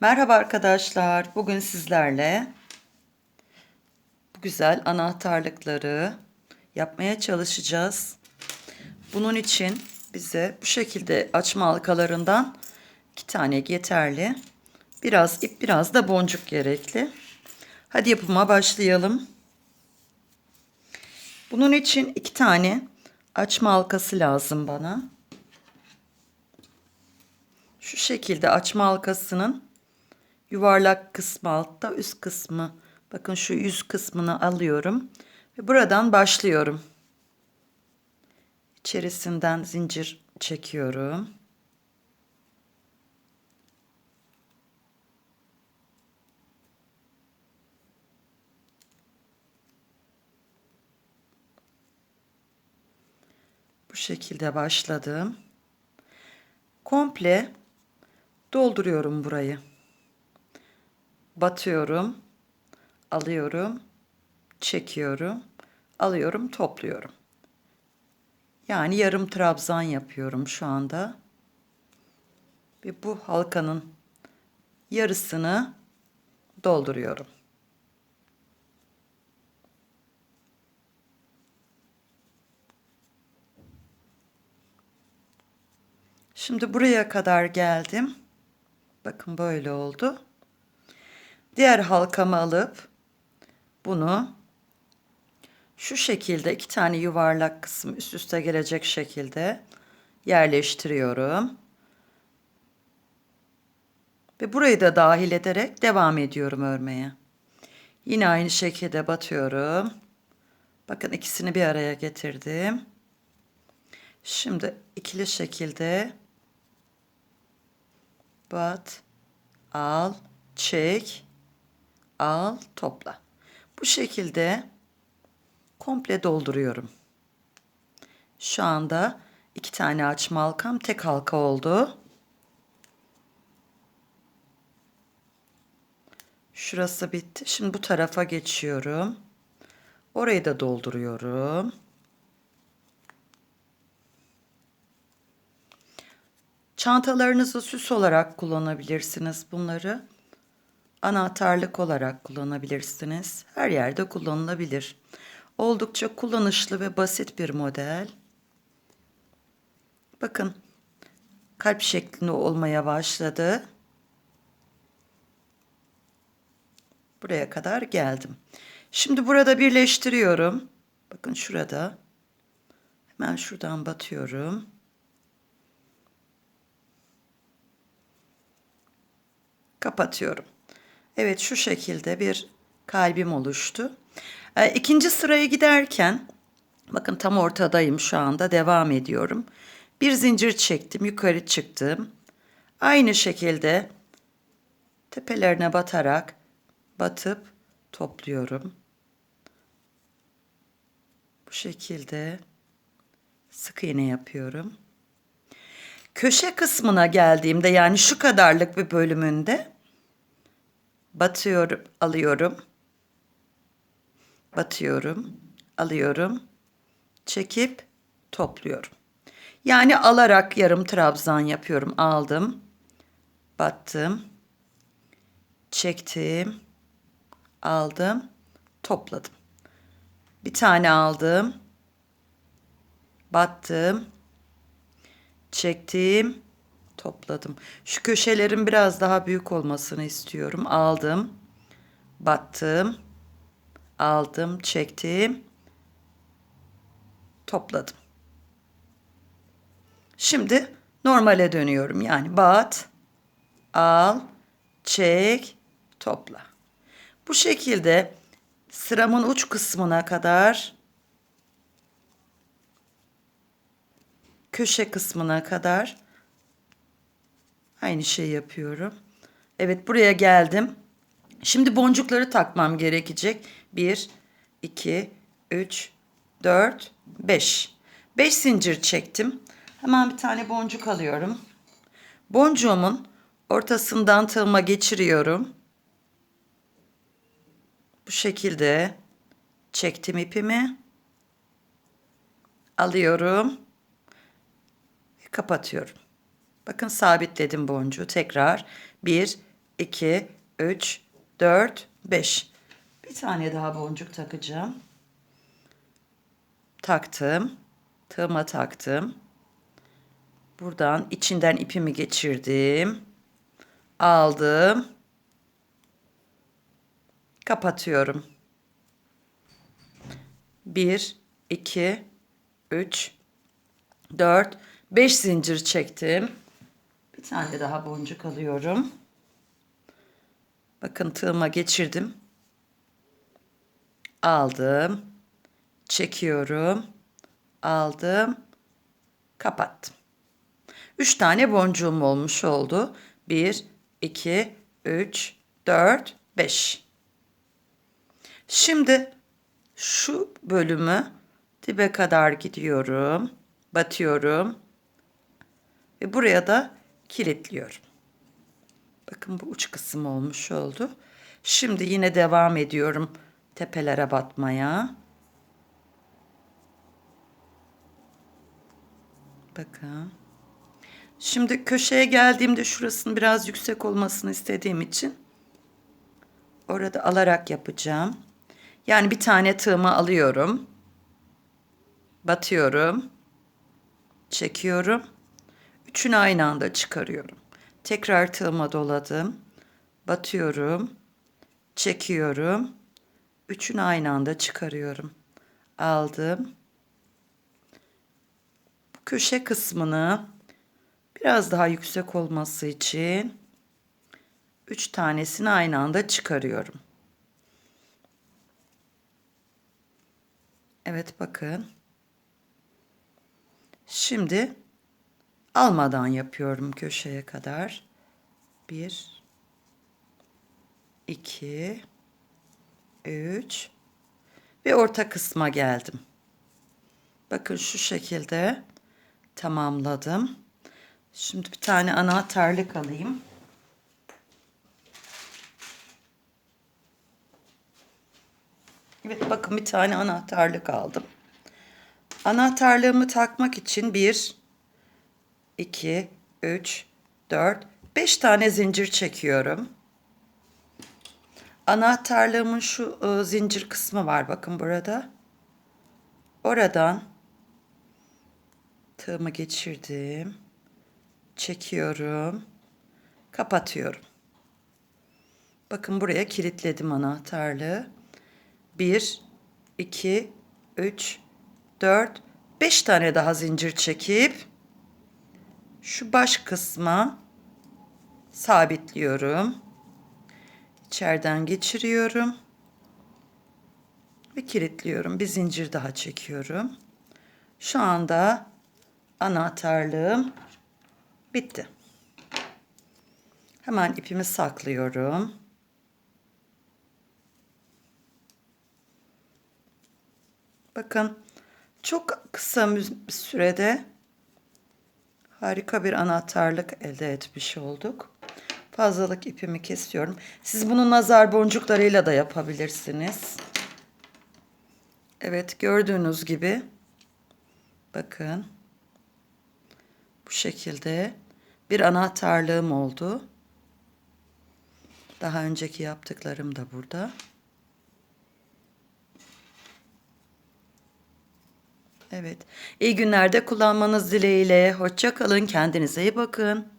Merhaba arkadaşlar. Bugün sizlerle bu güzel anahtarlıkları yapmaya çalışacağız. Bunun için bize bu şekilde açma halkalarından iki tane yeterli. Biraz ip, biraz da boncuk gerekli. Hadi yapıma başlayalım. Bunun için iki tane açma halkası lazım bana. Şu şekilde açma halkasının yuvarlak kısmı altta üst kısmı bakın şu yüz kısmını alıyorum ve buradan başlıyorum. İçerisinden zincir çekiyorum. Bu şekilde başladım. Komple dolduruyorum burayı. Batıyorum, alıyorum, çekiyorum, alıyorum, topluyorum. Yani yarım trabzan yapıyorum şu anda. Ve bu halkanın yarısını dolduruyorum. Şimdi buraya kadar geldim. Bakın böyle oldu. Diğer halkamı alıp bunu şu şekilde iki tane yuvarlak kısım üst üste gelecek şekilde yerleştiriyorum. Ve burayı da dahil ederek devam ediyorum örmeye. Yine aynı şekilde batıyorum. Bakın ikisini bir araya getirdim. Şimdi ikili şekilde bat, al, çek, al, topla. Bu şekilde komple dolduruyorum. Şu anda iki tane açma halkam tek halka oldu. Şurası bitti. Şimdi bu tarafa geçiyorum. Orayı da dolduruyorum. Çantalarınızı süs olarak kullanabilirsiniz bunları. Anahtarlık olarak kullanabilirsiniz. Her yerde kullanılabilir. Oldukça kullanışlı ve basit bir model. Bakın kalp şeklinde olmaya başladı. Buraya kadar geldim. Şimdi burada birleştiriyorum. Bakın şurada. Hemen şuradan batıyorum. Kapatıyorum. Evet şu şekilde bir kalbim oluştu. E, ikinci sıraya giderken bakın tam ortadayım şu anda devam ediyorum. Bir zincir çektim yukarı çıktım. Aynı şekilde tepelerine batarak batıp topluyorum. Bu şekilde sık iğne yapıyorum. Köşe kısmına geldiğimde yani şu kadarlık bir bölümünde batıyorum, alıyorum. Batıyorum, alıyorum. Çekip topluyorum. Yani alarak yarım trabzan yapıyorum. Aldım. Battım. Çektim. Aldım. Topladım. Bir tane aldım. Battım çektim, topladım. Şu köşelerin biraz daha büyük olmasını istiyorum. Aldım, battım, aldım, çektim, topladım. Şimdi normale dönüyorum. Yani bat, al, çek, topla. Bu şekilde sıramın uç kısmına kadar köşe kısmına kadar aynı şey yapıyorum. Evet buraya geldim. Şimdi boncukları takmam gerekecek. 1, 2, 3, 4, 5. 5 zincir çektim. Hemen bir tane boncuk alıyorum. Boncuğumun ortasından tığıma geçiriyorum. Bu şekilde çektim ipimi. Alıyorum kapatıyorum. Bakın sabitledim boncuğu tekrar. 1, 2, 3, 4, 5. Bir tane daha boncuk takacağım. Taktım. Tığıma taktım. Buradan içinden ipimi geçirdim. Aldım. Kapatıyorum. 1, 2, 3, 4, 5 zincir çektim. Bir tane daha boncuk alıyorum. Bakın tığıma geçirdim. Aldım. Çekiyorum. Aldım. Kapattım. 3 tane boncuğum olmuş oldu. 1, 2, 3, 4, 5. Şimdi şu bölümü dibe kadar gidiyorum. Batıyorum. Ve buraya da kilitliyorum. Bakın bu uç kısım olmuş oldu. Şimdi yine devam ediyorum tepelere batmaya. Bakın. Şimdi köşeye geldiğimde şurasının biraz yüksek olmasını istediğim için orada alarak yapacağım. Yani bir tane tığımı alıyorum. Batıyorum. Çekiyorum. Üçünü aynı anda çıkarıyorum. Tekrar tığıma doladım. Batıyorum. Çekiyorum. Üçünü aynı anda çıkarıyorum. Aldım. Bu köşe kısmını biraz daha yüksek olması için üç tanesini aynı anda çıkarıyorum. Evet bakın. Şimdi almadan yapıyorum köşeye kadar. Bir, iki, üç ve orta kısma geldim. Bakın şu şekilde tamamladım. Şimdi bir tane anahtarlık alayım. Evet bakın bir tane anahtarlık aldım. Anahtarlığımı takmak için 1, 2, 3, 4, 5 tane zincir çekiyorum. Anahtarlığımın şu e, zincir kısmı var bakın burada. Oradan tığımı geçirdim. Çekiyorum. Kapatıyorum. Bakın buraya kilitledim anahtarlığı. 1, 2, 3, 4, 5 tane daha zincir çekip şu baş kısma sabitliyorum. İçeriden geçiriyorum. Ve kilitliyorum. Bir zincir daha çekiyorum. Şu anda anahtarlığım bitti. Hemen ipimi saklıyorum. Bakın çok kısa sürede harika bir anahtarlık elde etmiş olduk. Fazlalık ipimi kesiyorum. Siz bunu nazar boncuklarıyla da yapabilirsiniz. Evet gördüğünüz gibi bakın bu şekilde bir anahtarlığım oldu. Daha önceki yaptıklarım da burada. Evet. İyi günlerde kullanmanız dileğiyle. Hoşça kalın. Kendinize iyi bakın.